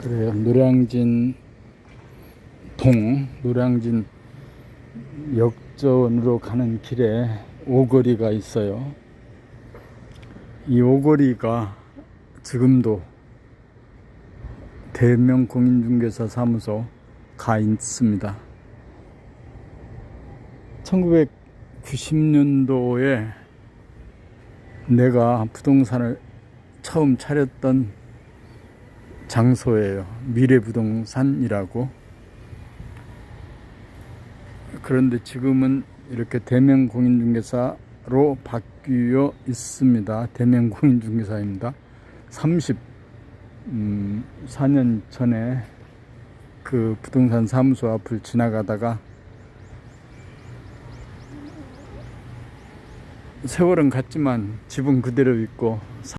그래요. 노량진 동, 노량진 역전으로 가는 길에 오거리가 있어요. 이 오거리가 지금도 대명 공인중개사 사무소 가 있습니다. 1990년도에 내가 부동산을 처음 차렸던 장소예요. 미래부동산이라고. 그런데 지금은 이렇게 대명 공인중개사로 바뀌어 있습니다. 대명 공인중개사입니다. 30, 음, 4년 전에 그 부동산 사무소 앞을 지나가다가 세월은 갔지만 집은 그대로 있고